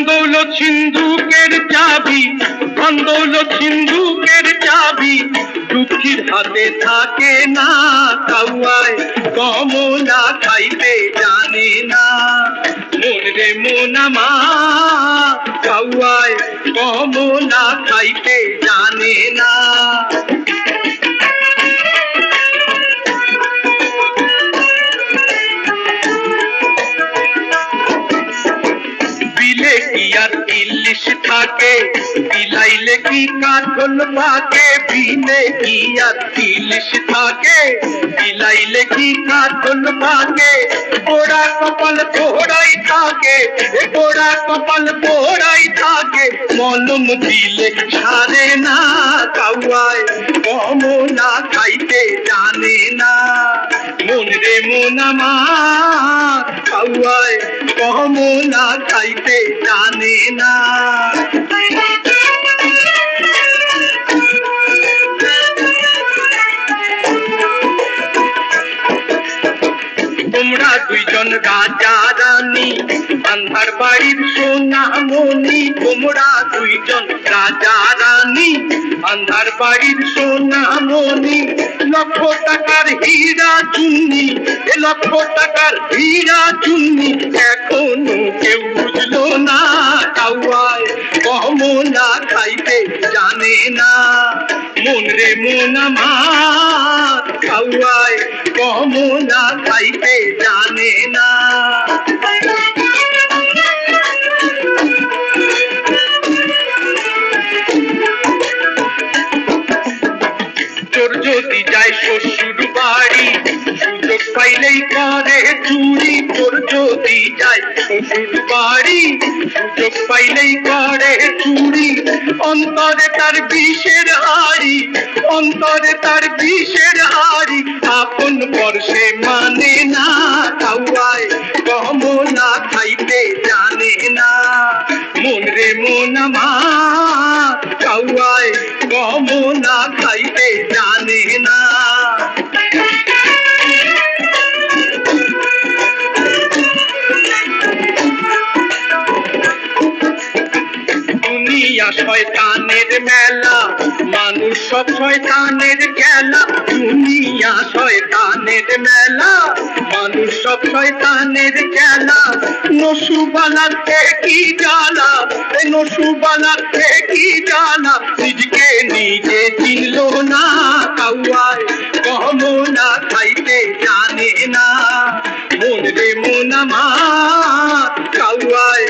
ধন্দৌলত সিন্ধুকের চাবি ধন্দৌলত সিন্ধুকের চাবি, দুঃখীর হাতে থাকে না কাউয়ায়, কমলা খাইতে জানে না। মন রে মন আমার, কাউয়ায় কমলা খাইতে জানে না। ইলিশ বিলাইলে কি কাঠল পাকে? বিলে কি আর ইলিশ থাকে? বিলাইলে কি কাঠল পাকে? পোড়া কপাল পোড়াই থাকে। এ কপাল পোড়াই থাকে। মলম দিলে সারে না কাউয়ায়। কমলা খাইতে জানে না। মন রে মন আমার। কাউয়ায় কমলা খাইতে জানে না। তোমরা দুইজন রাজা রানী আন্ধার বাড়ির সোনা মনি তোমরা দুইজন রাজা রানী। আন্ধার বাড়ির সোনা মনি লক্ষ টাকার হীরা চুন্নি লক্ষ টাকার হীরা চুন্নি। এখনও কেউ বুঝলো না কাউয়ায় কমলা খাইতে জানে না। মন রে মন আমার কমলা খাইতে জানে না। চুরি তোর যদি যায় শ্বশুর বাড়ি সুযোগ পাইলেই করে চুরি। অন্তরে তার বিষের হাড়ি, অন্তরে তার বিষের হাড়ি। আপন বর্ষে মানে না কাউয়ায় কমলা খাইতে জানে না। মন রে মন আমার কাউয়ায় কমলা খাইতে জানে না। দুনিয়া শয়তানের মেলা, মানুষ সব শয়তানের খেলা দুনিয়া শয়তানের মেলা, মানুষ সব শয়তানের খেলা। নসুবালার কি জ্বালা, এ নসুবালার কি জ্বালা? নিজকে নিজে চিনল না, কাউয়ায় কমলা খাইতে জানে না। মন রে মন আমার, কাউয়ায়